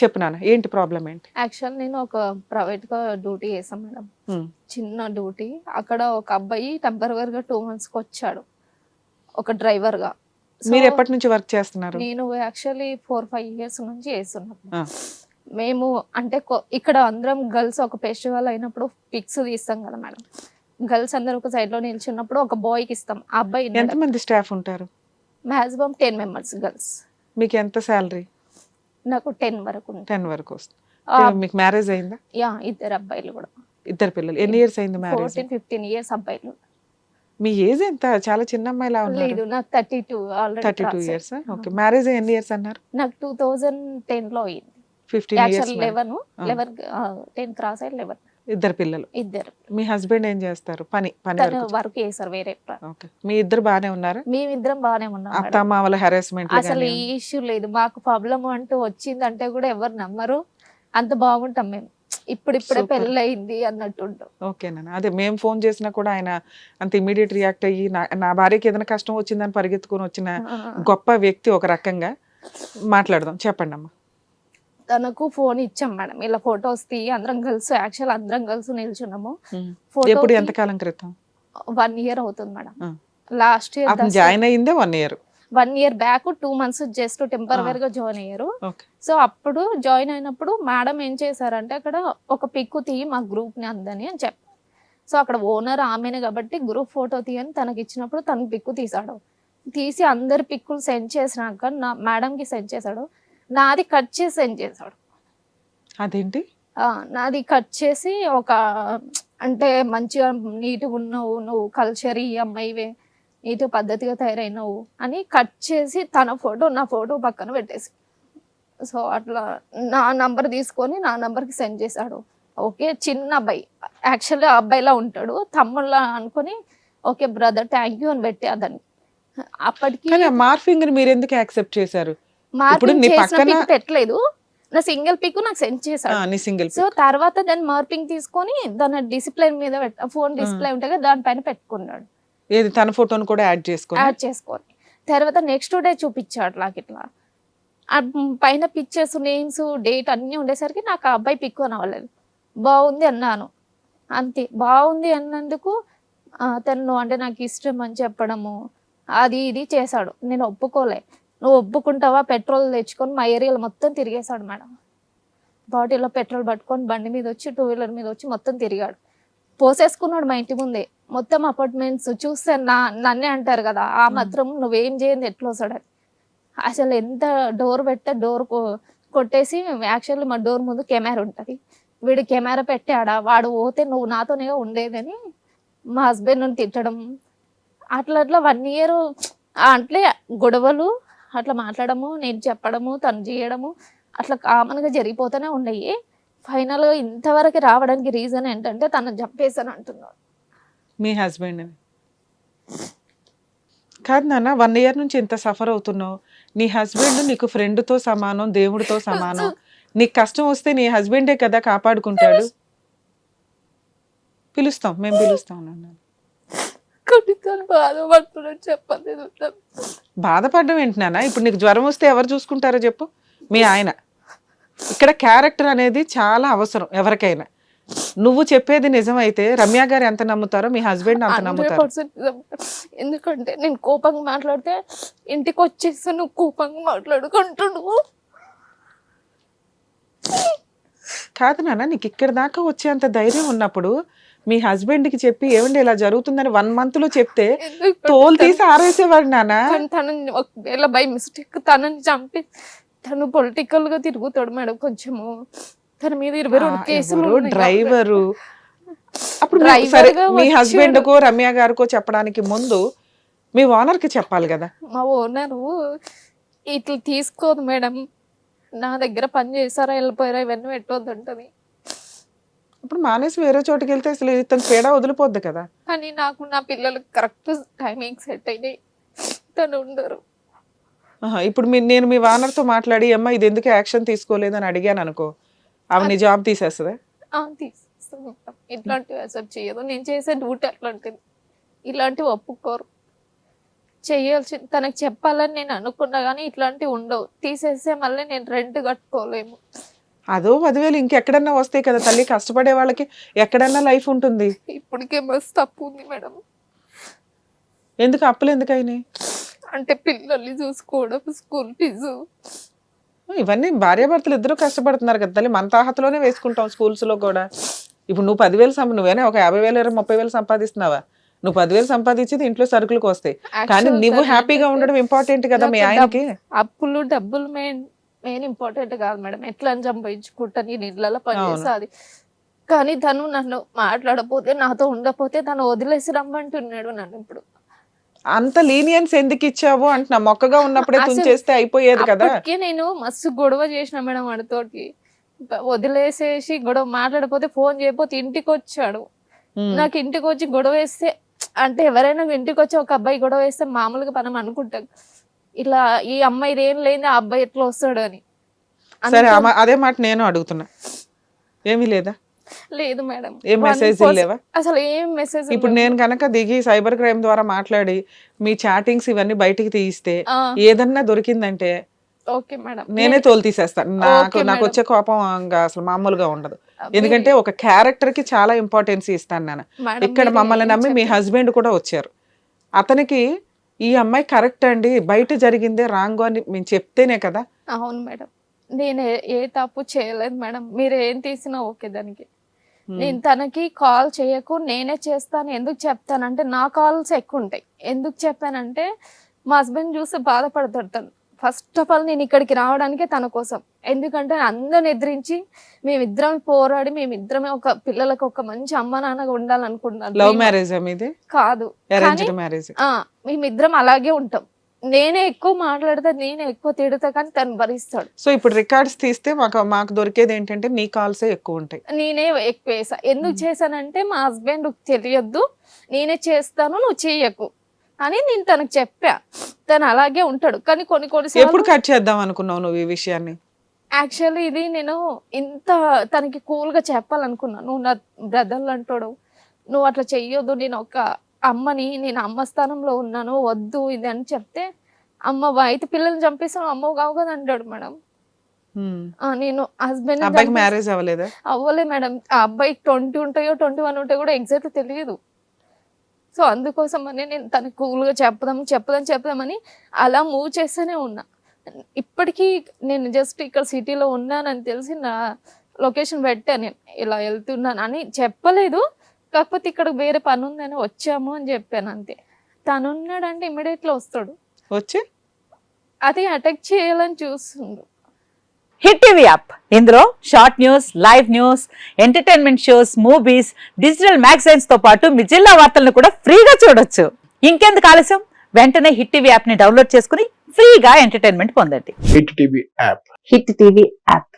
చెప్పు నాన్న ఏంటి ప్రాబ్లం ఏంటి? యాక్చువల్ నేను ఒక ప్రైవేట్గా డ్యూటీ చేసాం మేడం చిన్న డ్యూటీ అక్కడ ఒక అబ్బాయి టెంపరీగా టూ మంత్స్కి వచ్చాడు. ఒక డ్రైవర్గా. మీరు ఎప్పటి నుంచి వర్క్ చేస్తున్నారు? నేను యాక్చువల్లీ ఫోర్ ఫైవ్ ఇయర్స్ నుంచి చేస్తున్నాను. మేము అంటే ఇక్కడ అందరం గర్ల్స్ ఒక ఫెస్టివల్ అయినప్పుడు పిక్స్ తీస్తాం కదా మేడం గర్ల్స్ అందరు ఒక సైడ్లో నిల్చున్నప్పుడు ఒక బాయ్కి ఇస్తాం. ఆ అబ్బాయి ఎంతమంది స్టాఫ్ ఉంటారు? మాక్సిమం టెన్ మెంబర్స్ గర్ల్స్ మీకు ఎంత శాలరీ నాకు టెన్ వరకు టెన్ వరకు వస్తుంది. మీకు మ్యారేజ్ అయిందా? యా ఇద్దరు అబ్బాయిలు కూడా. ఇద్దరు పిల్లలు. ఎన్ని ఇయర్స్ అయింది మ్యారేజ్? ఫోర్టీన్ ఫిఫ్టీన్ ఇయర్స్ అబ్బాయిలు. మీ ఏజ్ ఎంత? చాలా చిన్న అమ్మాయిలా లేదు ఉన్నారు నాకు thirty two thirty two already years okay marriage ఎన్ని ఇయర్స్ అన్నారు? నాకు టూ థౌజండ్ టెన్లో అయింది fifteen years eleven eleven ten cross అయ్యి లెవెన్ ఇద్దరు పిల్లలు. ఇద్దరు. మీ హస్బెండ్ ఏం చేస్తారు? పని పని వరకు చేశారు వేరే ఓకే. మీ ఇద్దరు బానే ఉన్నారా? మేమిద్దరం బాగానే ఉన్నాం అత్త. మామల హెరాస్మెంట్ అసలు ఈ ఇష్యూ లేదు. మాకు ప్రాబ్లం అంటూ వచ్చిందంటే కూడా ఎవరు నమ్మరు. అంత బాగుంటాం మేము. ఇప్పుడు ఇప్పుడే Super. పెళ్ళి అయింది అన్నట్టుంటాం ఓకేనా అదే మేము ఫోన్ చేసినా కూడా ఆయన అంత ఇమీడియట్ రియాక్ట్ అయ్యి నా- నా భార్యకి ఏదైనా కష్టం వచ్చిందని పరిగెత్తుకొని వచ్చిన గొప్ప వ్యక్తి ఒక రకంగా మాట్లాడదాం. చెప్పండి అమ్మా తనకు ఫోన్ ఇచ్చాం మేడం. ఇలా ఫొటోస్ తీయి అందరం కలిసి యాక్చువల్ అందరం కలిసి నిల్చున్నాము. ఎప్పుడు ఎంత కాలం క్రితం? వన్ ఇయర్ అవుతుంది madam. Last year join అయ్యిందే one year one year back two months just temporary గా జాయిన్ అయ్యారు. సో అప్పుడు జాయిన్ అయినప్పుడు మేడం ఏం చేశారంటే అక్కడ ఒక పిక్కు తీయి మా గ్రూప్ని అందని అని చెప్పారు సో అక్కడ ఓనర్ ఆమెనే కాబట్టి గ్రూప్ ఫోటో తీయని తనకి ఇచ్చినప్పుడు తను పిక్కు తీసాడు తీసి అందరి పిక్కులు సెండ్ చేసినాక నా మేడంకి సెండ్ చేశాడు. నాది కట్ చేసి సెండ్ చేశాడు. అదేంటి? నాది కట్ చేసి ఒక అంటే మంచిగా నీట్గా ఉన్నావు నువ్వు కల్చర్ ఈ అమ్మాయివే నీట్ పద్ధతిగా తయారైనావు అని కట్ చేసి తన ఫోటో నా ఫోటో పక్కన పెట్టేసి. సో అట్లా నా నంబర్ తీసుకొని నా నంబర్కి సెండ్ చేశాడు. ఓకే చిన్న అబ్బాయి. యాక్చువల్లీ అబ్బాయిలా ఉంటాడు. తమ్ముళ్ళ అనుకొని ఓకే బ్రదర్ థ్యాంక్ యూ అని పెట్టే అదని అప్పటికి మార్ఫింగ్ మీరు ఎందుకు యాక్సెప్ట్ చేశారు? మార్పింగ్ నీ పక్కన- పెట్టలేదు. నా సింగిల్ పిక్ నాకు సెండ్ చేశాడు. సింగిల్ సో తర్వాత దాన్ని మార్పింగ్ తీసుకొని దాని డిసిప్లైన్ మీద ఫోన్ డిస్ప్లే ఉంటే కదా దానిపైన పెట్టుకున్నాడు. ఏది? తన ఫోటోను కూడా యాడ్ చేసుకొని? యాడ్ చేసుకొని. తర్వాత నెక్స్ట్ డే చూపించాడు నాకు ఇట్లా. ఆ పైన పిక్చర్స్ నేమ్స్ డేట్ అన్నీ ఉండేసరికి నాకు ఆ అబ్బాయి పిక్ అనవ్వలేదు బాగుంది అన్నాను. అంతే. బాగుంది అన్నందుకు తను అంటే నాకు ఇష్టం అని చెప్పడము అది ఇది చేశాడు. నేను ఒప్పుకోలే. నువ్వు ఒప్పుకుంటావా పెట్రోల్ తెచ్చుకొని మా ఏరియాలో మొత్తం తిరిగేశాడు మేడం. బాటిల్లో పెట్రోల్ పట్టుకొని బండి మీద వచ్చి టూ వీలర్ మీద వచ్చి మొత్తం తిరిగాడు. పోసేసుకున్నాడు మా ఇంటి ముందే. మొత్తం అపార్ట్మెంట్స్ చూస్తే నా నన్నే అంటారు కదా ఆ మాత్రం నువ్వేం చేయండి ఎట్లా వస్తాడు అసలు ఎంత డోర్ పెట్టే డోర్ కొట్టేసి యాక్చువల్లీ మా డోర్ ముందు కెమెరా ఉంటుంది. వీడు కెమెరా పెట్టాడా వాడు పోతే నువ్వు నాతోనే ఉండేదని మా హస్బెండ్ తిట్టడం. అట్లా అట్లా వన్ ఇయర్ అంటే గొడవలు అట్లా మాట్లాడము నేను చెప్పడము తను చేయడము అట్లా కామన్గా జరిగిపోతూనే ఉన్నాయి ఫైనల్గా ఇంతవరకు రావడానికి రీజన్ ఏంటంటే తను చంపేసాను అంటున్నాడు. మీ హస్బెండ్ కాదు నాన్న వన్ ఇయర్ నుంచి ఇంత సఫర్ అవుతున్నావు. నీ హస్బెండ్ నీకు friend తో సమానం దేవుడితో సమానం. నీకు కష్టం వస్తే నీ హస్బెండే కదా కాపాడుకుంటాడు. పిలుస్తాం మేము పిలుస్తాం నాన్న. తను బాధపడుతున్నాడు చెప్పలేదు. బాధపడడం ఏంటి నాన్న? ఇప్పుడు నీకు జ్వరం వస్తే ఎవరు చూసుకుంటారో చెప్పు. మీ ఆయన. ఇక్కడ క్యారెక్టర్ అనేది చాలా అవసరం ఎవరికైనా. నువ్వు చెప్పేది నిజమైతే రమ్య గారు ఎంత నమ్ముతారో మీ హస్బెండ్ అంత నమ్ముతారు. ఎందుకంటే నేను కోపంగా మాట్లాడితే ఇంటికి వచ్చేసి నువ్వు కోపంగా మాట్లాడుకుంటున్నావు. కాదు నాన్న నీకు ఇక్కడ దాకా వచ్చేంత ధైర్యం ఉన్నప్పుడు మీ హస్బెండ్కి చెప్పి ఏమండి ఇలా జరుగుతుందని వన్ మంత్లో చెప్తే తోలు తీసి ఆరేసేవాడు తనని ఒకవేళ బై మిస్టేక్ తనని చంపి తను పొలిటికల్గా తిరుగుతాడు మేడం కొంచెము. తన మీద ఇరవై రెండు కేసులు డ్రైవరు. అప్పుడు సరే మీ. హస్బెండ్ కో రమ్య గారికో చెప్పడానికి ముందు మీ ఓనర్కి చెప్పాలి కదా? మా ఓనరు ఇట్లా తీసుకోదు మేడం. నా దగ్గర పని చేస్తారా వెళ్ళిపోయారా ఇవన్నీ పెట్టవద్దు అంటది. ఇప్పుడు మానేసి వేరే చోటుకి వెళ్తే అసలు ఇతను తేడా వదిలిపోద్ది కదా. కానీ నాకు నా పిల్లలకు కరెక్ట్ టైమింగ్ సెట్ అయినాయి. తను ఉండరు. ఆహా, ఇప్పుడు మీ నేను మీ ఓనర్తో మాట్లాడి అమ్మ ఇది ఎందుకు యాక్షన్ తీసుకోలేదని అడిగాను అనుకో. నీ జాబ్ తీసేస్తుందా? ఆ, తీసేస్తూ ఉంటాం ఇట్లాంటివి అసలు చేయదు. నేను చేసే డ్యూటీ అట్లాంటిది. ఇలాంటివి ఒప్పుకోరు. చెయ్యాల్సి తనకు చెప్పాలని నేను అనుకున్నా కానీ ఇట్లాంటివి ఉండవు. తీసేస్తే మళ్ళీ నేను రెంట్ కట్టుకోలేము. అదో పదివేలు ఇంకెక్కడన్నా వస్తాయి కదా తల్లి కష్టపడే వాళ్ళకి ఎక్కడన్నా లైఫ్ ఉంటుంది. ఇప్పటికే మస్తు తప్పు ఉంది మేడం. ఎందుకు? అప్పులు ఎందుకు అయినాయి? అంటే పిల్లల్ని చూసుకోవడం స్కూల్ ఫీజు. ఇవన్నీ భార్యాభర్తలు ఇద్దరు కష్టపడుతున్నారు కదా తల్లి మన తాహతలోనే వేసుకుంటాం schools లో కూడా. ఇప్పుడు నువ్వు పదివేలు సంప నువ్వేనా ఒక యాభై వేలు ఇరవై ముప్పై వేలు సంపాదిస్తున్నావా? నువ్వు పదివేలు సంపాదించేది ఇంట్లో సరుకులకు వస్తాయి. కానీ నువ్వు హ్యాపీగా ఉండడం ఇంపార్టెంట్ కదా మీ నాకు ఆయనకి? అప్పులు డబ్బులు మెయిన్ ఇంపార్టెంట్ కాదు మేడం. ఎట్లా అని సంపాదించుకుంటా నేను ఇళ్ళలో పనిచేస్తా అది. కానీ తను నన్ను మాట్లాడపోతే నాతో ఉండకపోతే తను వదిలేసి రమ్మంటున్నాడు నన్ను ఇప్పుడు. అంత లీనియన్స్ ఎందుకు ఇచ్చావు అంటున్నా? మొక్కగా ఉన్నప్పుడే తుంచేస్తే అయిపోయేది కదా. నేను మస్తు గొడవ చేసిన మేడం వాడితోటి. వదిలేసేసి గొడవ మాట్లాడకపోతే ఫోన్ చేయకపోతే ఇంటికి వచ్చాడు. నాకు ఇంటికి వచ్చి గొడవ వేస్తే అంటే ఎవరైనా ఇంటికి వచ్చి ఒక అబ్బాయి గొడవ వేస్తే మామూలుగా మనం అనుకుంటాం. ఇలా ఈ అమ్మాయి ఏం లేని ఆ అబ్బాయి ఎట్లా వస్తాడు అని. సరే అదే మాట నేను అడుగుతున్నా. ఏమీ లేదా? లేదు మేడం. ఏం మెసేజ్ లేవా? అసలు ఏం మెసేజ్ ఇప్పుడు నేను కనుక దిగి సైబర్ క్రైమ్ ద్వారా మాట్లాడి మీ చాటింగ్స్ ఇవన్నీ బయటికి తీయిస్తే ఏదన్నా దొరికిందంటే ఓకే మేడం. నేనే తోలు తీసేస్తాను నాకు నాకు. వచ్చే కోపం అసలు మామూలుగా ఉండదు. ఎందుకంటే ఒక క్యారెక్టర్కి చాలా ఇంపార్టెన్స్ ఇస్తాను నేను. ఇక్కడ మమ్మల్ని నమ్మి మీ హస్బెండ్ కూడా వచ్చారు. అతనికి ఈ అమ్మాయి కరెక్ట్ అండి. బయట జరిగిందే రాంగ్ అని మేము చెప్తేనే కదా. అవును మేడం. నేను ఏ- తప్పు చేయలేదు మేడం. మీరు ఏం తీసినా ఓకే దానికి. Hmm. నేను తనకి కాల్ చేయకు నేనే చేస్తాను ఎందుకు చెప్తానంటే నా కాల్స్ ఎక్కువ ఉంటాయి. ఎందుకు చెప్పానంటే మా హస్బెండ్ చూసి బాధపడతాడు తను. ఫస్ట్ ఆఫ్ ఆల్ నేను ఇక్కడికి రావడానికే తన కోసం. ఎందుకంటే అందరిని ఎదిరించి మేమిద్దరం పోరాడి మేమిద్దరమే ఒక పిల్లలకు ఒక మంచి అమ్మ నాన్నగా ఉండాలనుకుంటున్నాను. లవ్ మ్యారేజ్ ఇది కాదు. మ్యారేజ్ మేమిద్దరం అలాగే ఉంటాం. నేనే ఎక్కువ మాట్లాడితే నేనే ఎక్కువ తిడతా కానీ తను భరిస్తాడు. సో ఇప్పుడు రికార్డ్స్ తీస్తే మాకు మాకు దొరికేది ఏంటంటే నీ కాల్సే ఎక్కువ ఉంటాయి. నేనే ఎక్కువ వేసా ఎందుకు చేశానంటే మా హస్బెండ్ తెలియద్దు నేనే చేస్తాను నువ్వు చెయ్యకు అని నేను తనకు చెప్పా. తను అలాగే ఉంటాడు. కానీ కొన్ని కొన్ని ఎప్పుడు కట్ చేద్దాం అనుకున్నావు నువ్వు ఈ విషయాన్ని? యాక్చువల్లీ ఇది నేను ఇంత తనకి కూల్గా చెప్పాలనుకున్నా. నువ్వు నా బ్రదర్లు అంటాడు నువ్వు అట్లా చెయ్యొద్దు నేను ఒక అమ్మని నేను అమ్మ స్థానంలో ఉన్నాను వద్దు ఇది అని చెప్తే అమ్మ అయితే పిల్లల్ని చంపేస్తాను అమ్మ కావు కదా అంటాడు మేడం. నేను హస్బెండ్ అబ్బాయికి మ్యారేజ్ అవ్వలేదా? అవ్వలే మేడం. ఆ అబ్బాయికి ట్వంటీ ఉంటాయో ట్వంటీ వన్ ఉంటాయో కూడా ఎగ్జాక్ట్ తెలియదు. సో అందుకోసం అని నేను తనకు కూల్గా చెప్పదాం చెప్పదాం చెప్పదామని అలా మూవ్ చేస్తూనే ఉన్నా. ఇప్పటికీ నేను జస్ట్ ఇక్కడ సిటీలో ఉన్నానని తెలిసి నా లొకేషన్ పెట్టాను నేను. ఇలా వెళ్తున్నాను అని చెప్పలేదు. కాకపోతే ఇక్కడ వేరే పని ఉందని వచ్చాము అని చెప్పాను అంతే. తను ఉన్నాడంటే ఇమ్మీడియట్గా వస్తాడు. వచ్చి? అది అటాక్ చేయాలని చూస్తుండు. Hit TV app. ఇందులో short news live news entertainment shows movies digital మ్యాగజైన్స్తో పాటు మీ జిల్లా వార్తలను కూడా ఫ్రీగా చూడొచ్చు. ఇంకెందుకు ఆలస్యం? వెంటనే హిట్ టీవీ యాప్ని డౌన్లోడ్ చేసుకుని ఫ్రీగా ఎంటర్టైన్మెంట్ పొందండి. Hit TV app. Hit TV app.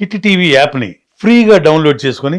Hit TV యాప్ని ఫ్రీగా డౌన్లోడ్ చేసుకొని